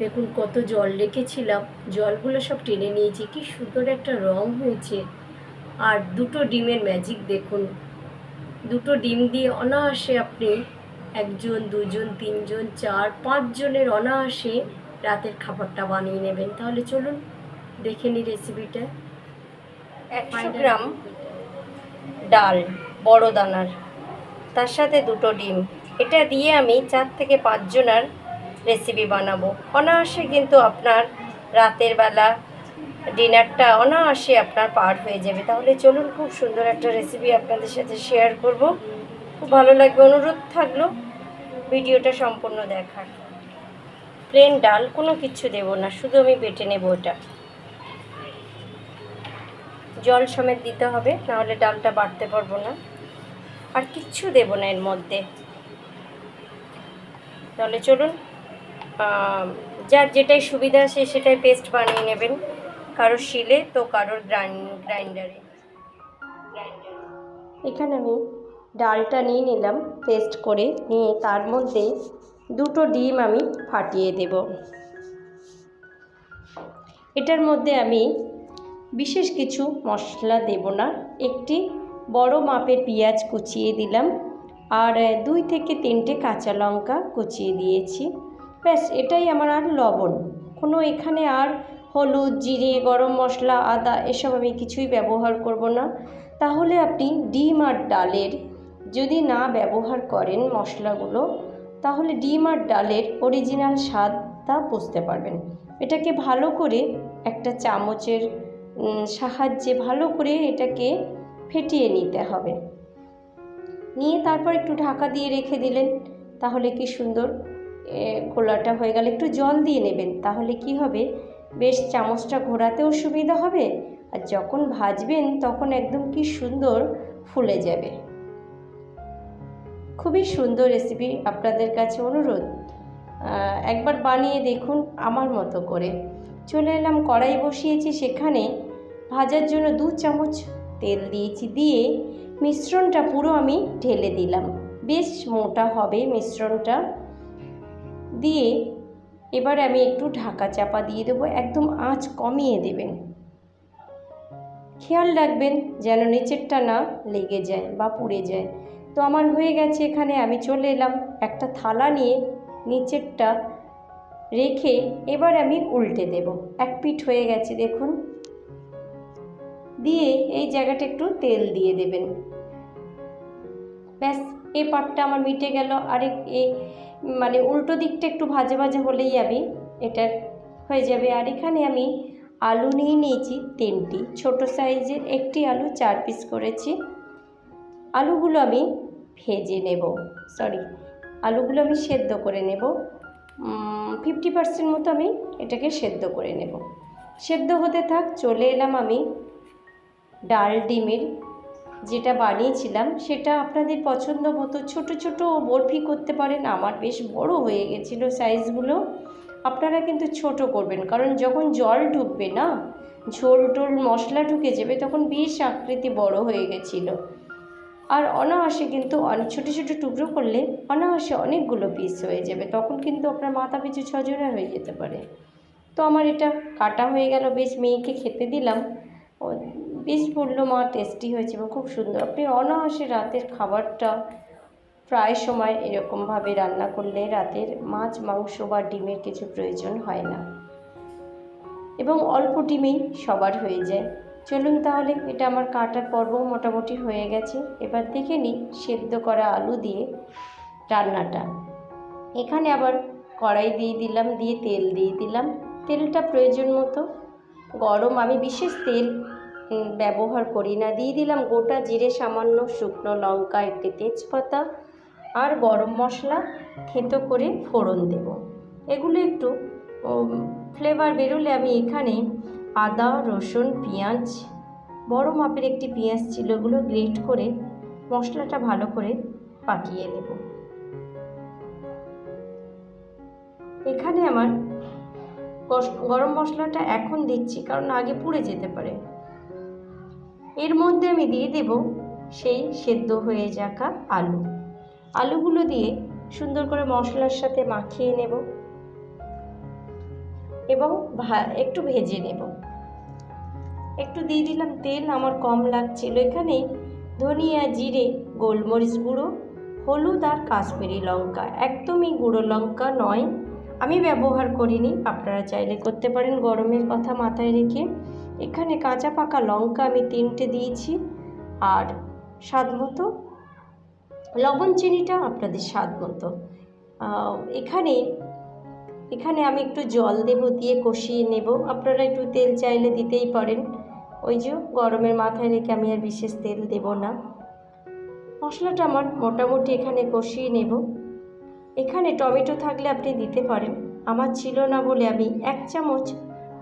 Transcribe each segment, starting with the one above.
দেখুন কত জল রেখেছিলাম। জলগুলো সব টেনে নিয়েছি কি সুন্দর একটা রং হয়েছে। আর দুটো ডিমের ম্যাজিক দেখুন। দুটো ডিম দিয়ে অনায়াসে আপনি একজন দুজন তিনজন চার পাঁচজনের অনায়াসে রাতের খাবারটা বানিয়ে নেবেন। তাহলে চলুন দেখে নিই রেসিপিটা একশো গ্রাম ডাল বড় দানার। তার সাথে দুটো ডিম। এটা দিয়ে আমি চার থেকে পাঁচজনার রেসিপি বানাবো। অনায়াসে কিন্তু আপনার রাতের বেলা ডিনারটা অনায়াসে আপনার পার হয়ে যাবে। তাহলে চলুন খুব সুন্দর একটা রেসিপি আপনাদের সাথে শেয়ার করব। খুব ভালো লাগবে, অনুরোধ থাকল ভিডিওটা সম্পূর্ণ দেখার। প্লেন ডাল, কোনো কিছু দেবো না, শুধু আমি বেটে নেব ওটা। জল সমেত দিতে হবে, নাহলে ডালটা বাড়তে পারব না। আর কিচ্ছু দেবো না এর মধ্যে। তাহলে চলুন যার যেটাই সুবিধা সে সেটাই পেস্ট বানিয়ে নেবেন। কারোর শিলে তো কারোর গ্রাইন্ডারে এখানে আমি ডালটা নিয়ে নিলাম পেস্ট করে নিয়ে তার মধ্যে দুটো ডিম আমি ফাটিয়ে দেব। এটার মধ্যে আমি বিশেষ কিছু মশলা দেব না। একটি বড় মাপের পেঁয়াজ কুচিয়ে দিলাম, আর দুই থেকে তিনটে কাঁচা লঙ্কা কুচিয়ে দিয়েছি। ব্যাস, এটাই আমার আর লবণ। কোনো এখানে আর হলুদ, জিরে, গরম মশলা, আদা এসব আমি কিছুই ব্যবহার করব না। তাহলে আপনি ডিম আর ডালের যদি না ব্যবহার করেন মশলাগুলো, তাহলে ডিম আর ডালের অরিজিনাল স্বাদটা বুঝতে পারবেন। এটাকে ভালো করে একটা চামচের সাহায্যে ভালো করে এটাকে ফেটিয়ে নিতে হবে। নিয়ে তারপর একটু ঢাকা দিয়ে রেখে দিলেন, তাহলে কি সুন্দর? গোলাটা হয়ে গেলে একটু জল দিয়ে নেবেন, তাহলে কি হবে? বেশ চামচটা ঘোরাতেও সুবিধা হবে, আর যখন ভাজবেন তখন একদম কি সুন্দর ফুলে যাবে। খুবই সুন্দর রেসিপি আপনাদের কাছে অনুরোধ। একবার বানিয়ে দেখুন আমার মতো করে। চলে এলাম, কড়াই বসিয়েছি সেখানে। ভাজার জন্য দু চামচ তেল দিয়েছি, দিয়ে মিশ্রণটা পুরো আমি ঢেলে দিলাম। বেশ মোটা হবে মিশ্রণটা। দিয়ে এবার আমি একটু ঢাকা চাপা দিয়ে দেবো, একদম আঁচ কমিয়ে দেবেন। খেয়াল রাখবেন যেন নিচেরটা না লেগে যায় বা পুড়ে যায়। তো আমার হয়ে গেছে এখানে, আমি চলে এলাম একটা থালা নিয়ে নিচেরটা রেখে এবার আমি উল্টে দেব। এক পিঠ হয়ে গেছে, দেখুন। দিয়ে এই জায়গাটা একটু তেল দিয়ে দেবেন। ব্যাস, এ পাটটা আমার মিটে গেল। আরেক এই মানে উল্টো দিকটা একটু ভাজা ভাজা হলেই আমি এটা হয়ে যাবে। আর এখানে আমি আলু নিয়ে নিয়েছি তিনটি। ছোট সাইজের একটি আলু, চার পিস করেছি। আলুগুলো আমি ভেজে নেব। সরি আলুগুলো আমি সেদ্ধ করে নেব। ফিফটি পার্সেন্ট মতো আমি এটাকে সেদ্ধ করে নেব। সেদ্ধ হতে থাক, চলে এলাম আমি ডাল ডিমের যেটা বানিয়েছিলাম, সেটা আপনাদের পছন্দ মতো ছোট ছোট বরফি করতে পারেন। আমার বেশ বড় হয়ে গেছিল সাইজগুলো। আপনারা কিন্তু ছোট করবেন, কারণ যখন জল ঢুকবে না, ঝোল টোল মশলা ঢুকে যাবে, তখন বেশ আকৃতি বড় হয়ে গেছিল। আর অনায়াসে কিন্তু অনেক ছোটো ছোটো টুকরো করলে অনায়াসে অনেকগুলো পিস হয়ে যাবে। তখন কিন্তু আপনার মাথা পিছু ছজনে হয়ে যেতে পারে। তো আমার এটা কাটা হয়ে গেল, বেশ মেয়েকে খেতে দিলাম। বেশ বলল মা টেস্টি হয়েছে এবং খুব সুন্দর। আপনি অনায়াসে রাতের খাবারটা প্রায় সময় এরকমভাবে রান্না করলে রাতের মাছ, মাংস বা ডিমের কিছু প্রয়োজন হয় না। এবং অল্প ডিমেই সবার হয়ে যায়। চলুন তাহলে, এটা আমার কাটার পর্ব মোটামুটি হয়ে গেছে। এবার দেখে নিই সেদ্ধ করা আলু দিয়ে রান্নাটা। এখানে আবার কড়াই দিয়ে দিলাম, দিয়ে তেল দিয়ে দিলাম। তেলটা প্রয়োজন মতো। গরম, আমি বিশেষ তেল ব্যবহার করি না। দিয়ে দিলাম গোটা জিরে, সামান্য শুকনো লঙ্কা, একটি তেজপাতা আর গরম মশলা থেঁতো করে ফোড়ন দেব। এগুলো একটু ফ্লেভার বেরোলে আমি এখানে আদা, রসুন, পেঁয়াজ, বড় মাপের একটি পেঁয়াজ ছিল, এগুলো গ্রেট করে মশলাটা ভালো করে পাকিয়ে নেব। এখানে আমার গরম মশলাটা এখন দিচ্ছি, কারণ আগে পুড়ে যেতে পারে। এর মধ্যে আমি দিয়ে দেব সেই সেদ্ধ হয়ে যাকা আলু। আলুগুলো দিয়ে সুন্দর করে মশলার সাথে মাখিয়ে নেব এবং একটু ভেজে নেব। একটু দিয়ে দিলাম তেল, আমার কম লাগছিল। এখানে ধনিয়া, জিরে, গোলমরিচ গুঁড়ো, হলুদ আর কাশ্মীরি লঙ্কা। একদমই গুঁড়ো লঙ্কা নয়। আমি ব্যবহার করিনি, আপনারা চাইলে করতে পারেন। গরমের কথা মাথায় রেখে এখানে কাঁচা পাকা লঙ্কা আমি তিনটে দিয়েছি। আর স্বাদ মতো লবণ চিনিটা আপনাদের স্বাদ মতো। এখানে এখানে আমি একটু জল দেব দিয়ে কষিয়ে নেব। আপনারা একটু তেল চাইলে দিতেই পারেন। ওই যে গরমের মাথায় রেখে আমি আর বিশেষ তেল দেব না। মশলাটা আমার মোটামুটি এখানে কষিয়ে নেব। এখানে টমেটো থাকলে আপনি দিতে পারেন। আমার ছিল না বলে আমি এক চামচ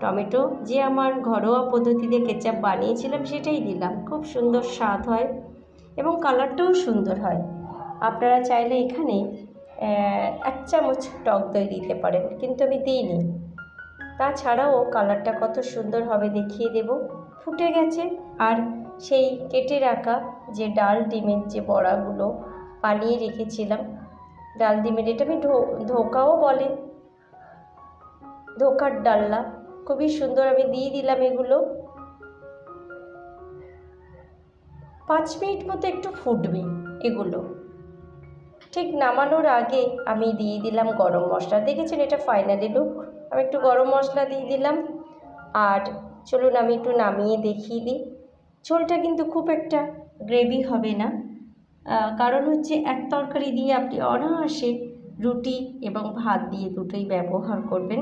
টমেটো যে আমার ঘরোয়া পদ্ধতিতে কেচাপ বানিয়েছিলাম সেটাই দিলাম। খুব সুন্দর স্বাদ হয় এবং কালারটাও সুন্দর হয়। আপনারা চাইলে এখানে এক চামচ টক দই দিতে পারেন, কিন্তু আমি দিইনি। তাছাড়াও কালারটা কত সুন্দর হবে দেখিয়ে দেব। ফুটে গেছে আর সেই কেটে রাখা যে ডাল ডিমের যে বড়াগুলো বানিয়ে রেখেছিলাম, ডাল ডিমের, এটা আমি ধোকাও বলে, ধোকার ডালনা। খুবই সুন্দর, আমি দিয়ে দিলাম এগুলো। পাঁচ মিনিট মতো একটু ফুটবে এগুলো। ঠিক নামানোর আগে আমি দিয়ে দিলাম গরম মশলা। দেখেছেন এটা ফাইনালি লুক আমি একটু গরম মশলা দিয়ে দিলাম। আর চলুন আমি একটু নামিয়ে দেখিয়ে দিই। ঝোলটা কিন্তু খুব একটা গ্রেভি হবে না। কারণ হচ্ছে এক তরকারি দিয়ে আপনি অনায়াসে রুটি এবং ভাত দিয়ে দুটোই ব্যবহার করবেন।